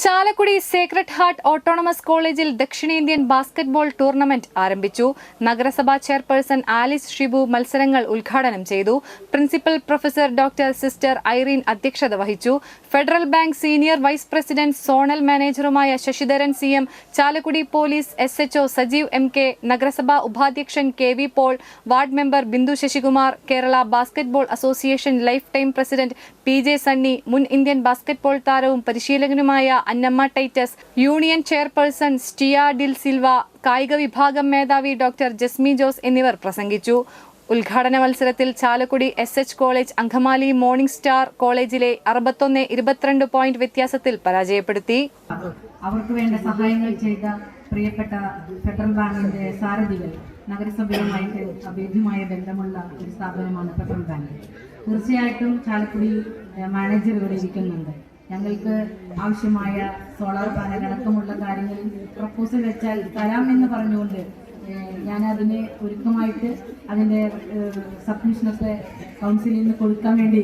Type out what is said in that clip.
Chalakudy Sacred heart autonomous കോളേജിൽ ദക്ഷിണേന്ത്യൻ basketball tournament ആരംഭിച്ചു. നഗരസഭാ ചെയർപേഴ്സൺ ആലിസ് ഷിബു മത്സരങ്ങൾ ഉദ്ഘാടനം ചെയ്തു. Principal professor doctor sister Irene അധ്യക്ഷത വഹിച്ചു. Federal Bank senior vice president zonal മാനേജറുമായ Sasidharan C M Chalakudy police S HO Sajeev M K നഗരസഭാ ഉപാധ്യക്ഷൻ K V Paul ward member Bindu Sasikumar Kerala basketball association lifetime president P J Sunny മുൻ Indian basketball താരവും പരിശീലകനുമായ Annamma Titus union chairperson സ്റ്റിയ ഡിൽ Silva കായിക വിഭാഗം മേധാവി ഡോക്ടർ ജസ്മി ജോസ് എന്നിവർ പ്രസംഗിച്ചു. ഉദ്ഘാടന മത്സരത്തിൽ Chalakudy S H college Angamaly morning star കോളേജിലെ അറുപത്തൊന്ന് ഇരുപത്തിരണ്ട് പോയിന്റ് വ്യത്യാസത്തിൽ പരാജയപ്പെടുത്തി. അവർക്ക് വേണ്ട സഹായങ്ങൾ ചെയ്ത പ്രിയപ്പെട്ട ഫെഡറൽ ബാങ്കിന്റെ സാരഥികൾ നഗരസഭയുമായിട്ട് അഭേദ്യമായ ബന്ധമുള്ള ഒരു സ്ഥാപനമാണ് ഫെഡറൽ ബാങ്ക്. തീർച്ചയായിട്ടും ചാലക്കുടി മാനേജർ ഇവിടെ ഇരിക്കുന്നുണ്ട്. ഞങ്ങൾക്ക് ആവശ്യമായ സോളാർ പാനൽ അടക്കമുള്ള കാര്യങ്ങളിൽ പ്രപ്പോസൽ വെച്ചാൽ തരാം എന്ന് പറഞ്ഞുകൊണ്ട് ഞാൻ ഞാനതിന് ഒരുക്കമായിട്ട് അതിന്റെ സബ്മിഷനൊക്കെ കൗൺസിലിൽ നിന്ന് കൊടുക്കാൻ വേണ്ടി